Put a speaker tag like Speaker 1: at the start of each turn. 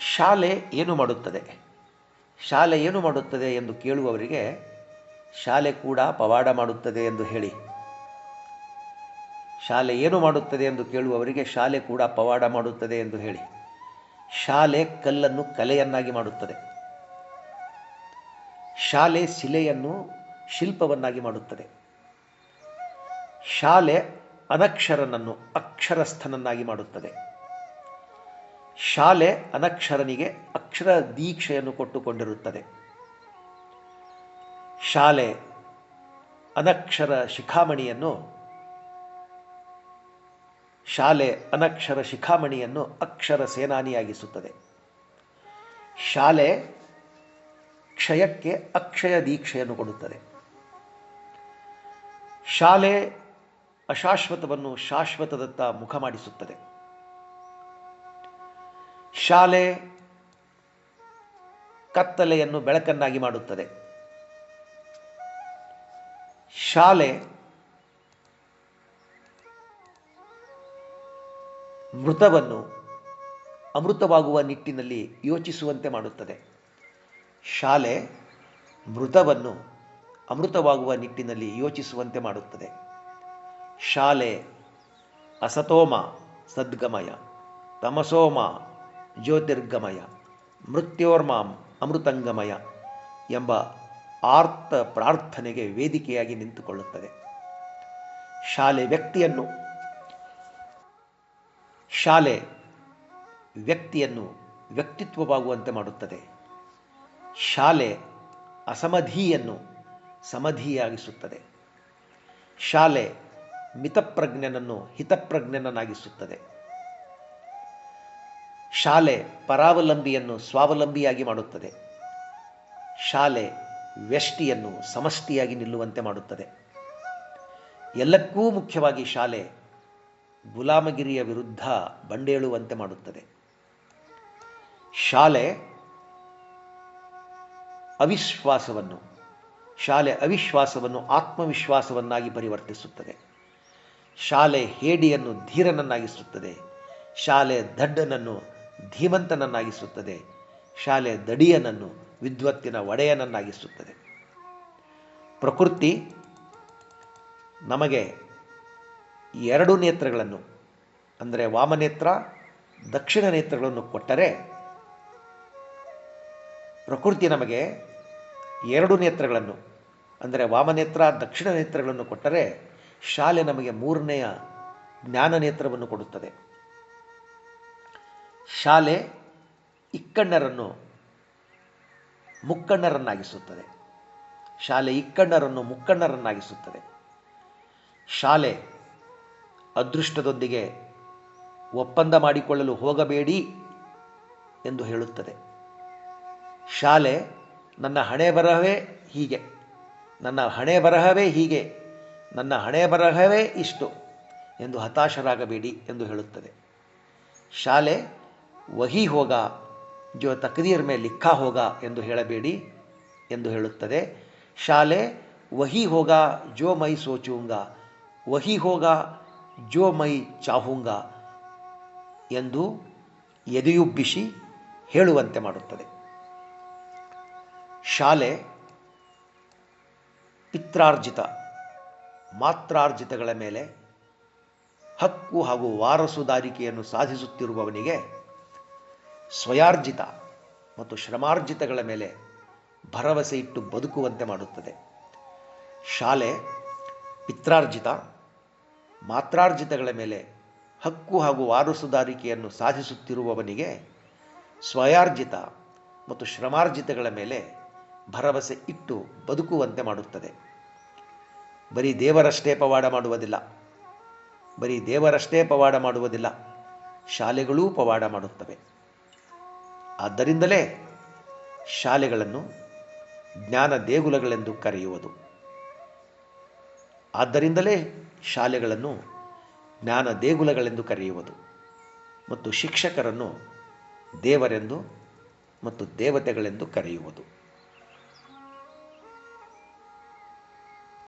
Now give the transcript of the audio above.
Speaker 1: ಶಾಲೆ ಏನು ಮಾಡುತ್ತದೆ? ಶಾಲೆ ಏನು ಮಾಡುತ್ತದೆ ಎಂದು ಕೇಳುವವರಿಗೆ ಶಾಲೆ ಕೂಡ ಪವಾಡ ಮಾಡುತ್ತದೆ ಎಂದು ಹೇಳಿ. ಶಾಲೆ ಏನು ಮಾಡುತ್ತದೆ ಎಂದು ಕೇಳುವವರಿಗೆ ಶಾಲೆ ಕೂಡ ಪವಾಡ ಮಾಡುತ್ತದೆ ಎಂದು ಹೇಳಿ. ಶಾಲೆ ಕಲ್ಲನ್ನು ಕಲೆಯನ್ನಾಗಿ ಮಾಡುತ್ತದೆ. ಶಾಲೆ ಶಿಲೆಯನ್ನು ಶಿಲ್ಪವನ್ನಾಗಿ ಮಾಡುತ್ತದೆ. ಶಾಲೆ ಅನಕ್ಷರನನ್ನು ಅಕ್ಷರಸ್ಥನನ್ನಾಗಿ ಮಾಡುತ್ತದೆ. ಶಾಲೆ ಅನಕ್ಷರನಿಗೆ ಅಕ್ಷರ ದೀಕ್ಷೆಯನ್ನು ಕೊಟ್ಟುಕೊಂಡಿರುತ್ತದೆ. ಶಾಲೆ ಅನಕ್ಷರ ಶಿಖಾಮಣಿಯನ್ನು ಶಾಲೆ ಅನಕ್ಷರ ಶಿಖಾಮಣಿಯನ್ನು ಅಕ್ಷರ ಸೇನಾನಿಯಾಗಿಸುತ್ತದೆ. ಶಾಲೆ ಕ್ಷಯಕ್ಕೆ ಅಕ್ಷಯ ದೀಕ್ಷೆಯನ್ನು ಕೊಡುತ್ತದೆ. ಶಾಲೆ ಅಶಾಶ್ವತವನ್ನು ಶಾಶ್ವತದತ್ತ ಮುಖ ಮಾಡಿಸುತ್ತದೆ. ಶಾಲೆ ಕತ್ತಲೆಯನ್ನು ಬೆಳಕನ್ನಾಗಿ ಮಾಡುತ್ತದೆ. ಶಾಲೆ ಮೃತವನ್ನು ಅಮೃತವಾಗುವ ನಿಟ್ಟಿನಲ್ಲಿ ಯೋಚಿಸುವಂತೆ ಮಾಡುತ್ತದೆ. ಶಾಲೆ ಮೃತವನ್ನು ಅಮೃತವಾಗುವ ನಿಟ್ಟಿನಲ್ಲಿ ಯೋಚಿಸುವಂತೆ ಮಾಡುತ್ತದೆ. ಶಾಲೆ ಅಸತೋಮ ಸದ್ಗಮಯ ತಮಸೋಮ ಜ್ಯೋತಿರ್ಗಮಯ, ಮೃತ್ಯೋರ್ಮಾಂ ಅಮೃತಂಗಮಯ ಎಂಬ ಆರ್ತ ಪ್ರಾರ್ಥನೆಗೆ ವೇದಿಕೆಯಾಗಿ ನಿಂತುಕೊಳ್ಳುತ್ತದೆ. ಶಾಲೆ ವ್ಯಕ್ತಿಯನ್ನು ಶಾಲೆ ವ್ಯಕ್ತಿಯನ್ನು ವ್ಯಕ್ತಿತ್ವವಾಗುವಂತೆ ಮಾಡುತ್ತದೆ. ಶಾಲೆ ಅಸಮಧಿಯನ್ನು ಸಮಧಿಯಾಗಿಸುತ್ತದೆ. ಶಾಲೆ ಮಿತಪ್ರಜ್ಞನನ್ನು ಹಿತಪ್ರಜ್ಞನನ್ನಾಗಿಸುತ್ತದೆ. ಶಾಲೆ ಪರಾವಲಂಬಿಯನ್ನು ಸ್ವಾವಲಂಬಿಯಾಗಿ ಮಾಡುತ್ತದೆ. ಶಾಲೆ ವ್ಯಷ್ಟಿಯನ್ನು ಸಮಷ್ಟಿಯಾಗಿ ನಿಲ್ಲುವಂತೆ ಮಾಡುತ್ತದೆ. ಎಲ್ಲಕ್ಕೂ ಮುಖ್ಯವಾಗಿ ಶಾಲೆ ಗುಲಾಮಗಿರಿಯ ವಿರುದ್ಧ ಬಂಡೇಳುವಂತೆ ಮಾಡುತ್ತದೆ. ಶಾಲೆ ಅವಿಶ್ವಾಸವನ್ನು ಶಾಲೆ ಅವಿಶ್ವಾಸವನ್ನು ಆತ್ಮವಿಶ್ವಾಸವನ್ನಾಗಿ ಪರಿವರ್ತಿಸುತ್ತದೆ. ಶಾಲೆ ಹೇಡಿಯನ್ನು ಧೀರನನ್ನಾಗಿಸುತ್ತದೆ. ಶಾಲೆ ದಡ್ಡನನ್ನು ಧೀಮಂತನನ್ನಾಗಿಸುತ್ತದೆ. ಶಾಲೆ ದಡಿಯನನ್ನು, ವಿದ್ವತ್ತಿನ ಒಡೆಯನನ್ನಾಗಿಸುತ್ತದೆ. ಪ್ರಕೃತಿ ನಮಗೆ ಎರಡು ನೇತ್ರಗಳನ್ನು, ಅಂದರೆ ವಾಮನೇತ್ರ, ದಕ್ಷಿಣ ನೇತ್ರಗಳನ್ನು ಕೊಟ್ಟರೆ ಪ್ರಕೃತಿ ನಮಗೆ ಎರಡು ನೇತ್ರಗಳನ್ನು, ಅಂದರೆ ವಾಮನೇತ್ರ, ದಕ್ಷಿಣ ನೇತ್ರಗಳನ್ನು ಕೊಟ್ಟರೆ ಶಾಲೆ ನಮಗೆ ಮೂರನೆಯ ಜ್ಞಾನ ನೇತ್ರವನ್ನು ಕೊಡುತ್ತದೆ. ಶಾಲೆ ಇಕ್ಕಣ್ಣರನ್ನು ಮುಕ್ಕಣ್ಣರನ್ನಾಗಿಸುತ್ತದೆ. ಶಾಲೆ ಇಕ್ಕಣ್ಣರನ್ನು ಮುಕ್ಕಣ್ಣರನ್ನಾಗಿಸುತ್ತದೆ. ಶಾಲೆ ಅದೃಷ್ಟದೊಂದಿಗೆ ಒಪ್ಪಂದ ಮಾಡಿಕೊಳ್ಳಲು ಹೋಗಬೇಡಿ ಎಂದು ಹೇಳುತ್ತದೆ. ಶಾಲೆ ನನ್ನ ಹಣೆ ಬರಹವೇ ಹೀಗೆ. ನನ್ನ ಹಣೆ ಬರಹವೇ ಹೀಗೆ. ನನ್ನ ಹಣೆ ಬರಹವೇ ಇಷ್ಟು ಎಂದು ಹತಾಶರಾಗಬೇಡಿ ಎಂದು ಹೇಳುತ್ತದೆ. ಶಾಲೆ ವಹಿ ಹೋಗ, ಜೋ ತಕದೀರ್ ಮೇ ಲಿಖಾ ಹೋಗ ಎಂದು ಹೇಳಬೇಡಿ ಎಂದು ಹೇಳುತ್ತದೆ. ಶಾಲೆ, ವಹಿ ಹೋಗ, ಜೋ ಮೈ ಸೋಚುಂಗ, ವಹಿ ಹೋಗ, ಜೋ ಮೈ ಚಾಹುಂಗ ಎಂದು ಎದೆಯುಬ್ಬಿಸಿ ಹೇಳುವಂತೆ ಮಾಡುತ್ತದೆ. ಶಾಲೆ ಪಿತ್ರಾರ್ಜಿತ, ಮಾತ್ರಾರ್ಜಿತಗಳ ಮೇಲೆ ಹಕ್ಕು ಹಾಗೂ ವಾರಸುದಾರಿಕೆಯನ್ನು ಸಾಧಿಸುತ್ತಿರುವವನಿಗೆ ಸ್ವಯಾರ್ಜಿತ ಮತ್ತು ಶ್ರಮಾರ್ಜಿತಗಳ ಮೇಲೆ ಭರವಸೆ ಇಟ್ಟು ಬದುಕುವಂತೆ ಮಾಡುತ್ತದೆ. ಶಾಲೆ ಪಿತ್ರಾರ್ಜಿತ, ಮಾತ್ರಾರ್ಜಿತಗಳ ಮೇಲೆ ಹಕ್ಕು ಹಾಗೂ ವಾರಸುದಾರಿಕೆಯನ್ನು ಸಾಧಿಸುತ್ತಿರುವವನಿಗೆ ಸ್ವಯಾರ್ಜಿತ ಮತ್ತು ಶ್ರಮಾರ್ಜಿತಗಳ ಮೇಲೆ ಭರವಸೆ ಇಟ್ಟು ಬದುಕುವಂತೆ ಮಾಡುತ್ತದೆ. ಬರೀ ದೇವರಷ್ಟೇ ಪವಾಡ ಮಾಡುವುದಿಲ್ಲ. ಬರೀ ದೇವರಷ್ಟೇ ಪವಾಡ ಮಾಡುವುದಿಲ್ಲ. ಶಾಲೆಗಳೂ ಪವಾಡ ಮಾಡುತ್ತವೆ. ಆದ್ದರಿಂದಲೇ ಶಾಲೆಗಳನ್ನು ಜ್ಞಾನ ದೇಗುಲಗಳೆಂದು ಕರೆಯುವುದು. ಆದ್ದರಿಂದಲೇ ಶಾಲೆಗಳನ್ನು ಜ್ಞಾನ ದೇಗುಲಗಳೆಂದು ಕರೆಯುವುದು ಮತ್ತು ಶಿಕ್ಷಕರನ್ನು ದೇವರೆಂದು ಮತ್ತು ದೇವತೆಗಳೆಂದು ಕರೆಯುವುದು.